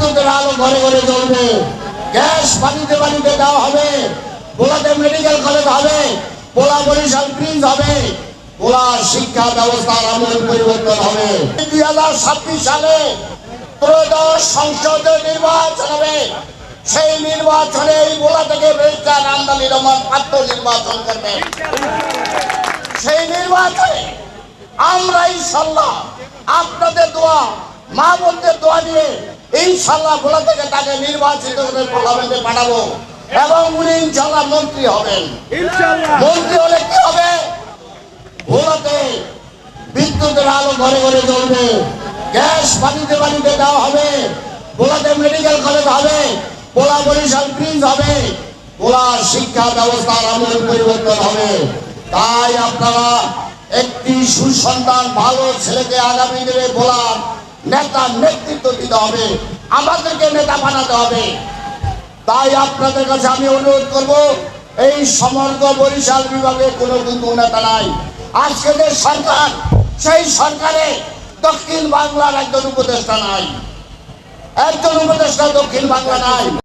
বিদ্যুতের আলো ঘরে ঘরে জ্বলবে। গ্যাস পানিতে পানিতে দেওয়া হবে। পোলাতে মেডিকেল কলেজ হবে। পোলা বরিশাল ব্রিজ হবে। পোলা শিক্ষা ব্যবস্থার আমূল পরিবর্তন হবে। দুই হাজার ছাব্বিশ সালে ত্রয়োদশ সংসদে নির্বাচন হবে। সেই নির্বাচনে এই বোলা থেকে বেরিস্টার আমদানি রহমান পাত্র নির্বাচন করবে। সেই নির্বাচনে আমরা ইনশাল্লাহ আপনাদের দোয়া মা বোনদের দোয়া নিয়ে ইনশাল্লাহ ভোলা থেকে তাকে নির্বাচিত করে পার্লামেন্টে পাঠাবো এবং উনি ইনশাল্লাহ মন্ত্রী হবেন। মন্ত্রী হলে কি হবে? ভোলাতে বিদ্যুতের আলো ঘরে ঘরে জ্বলবে গ্যাস পানিতে পানিতে দেওয়া হবে ভোলাতে মেডিকেল কলেজ হবে পোলা বরিশাল ব্রিজ হবে পোলা শিক্ষা ব্যবস্থার আমূল পরিবর্তন হবে। তাই আপনারা একটি সুসন্তান ভালো ছেলেকে আগামী দিনে বলার নেতা নেতৃত্ব দিতে হবে। আমাদেরকে নেতা বানাতে হবে। তাই আপনাদের কাছে আমি অনুরোধ করব, এই সমগ্র বরিশাল বিভাগে কোনো কিন্তু নেতা নাই। আজকে যে সরকার, সেই সরকারে দক্ষিণ বাংলার একজন উপদেষ্টা নাই। একজন উপদেষ্টা দক্ষিণ বাংলা নাই।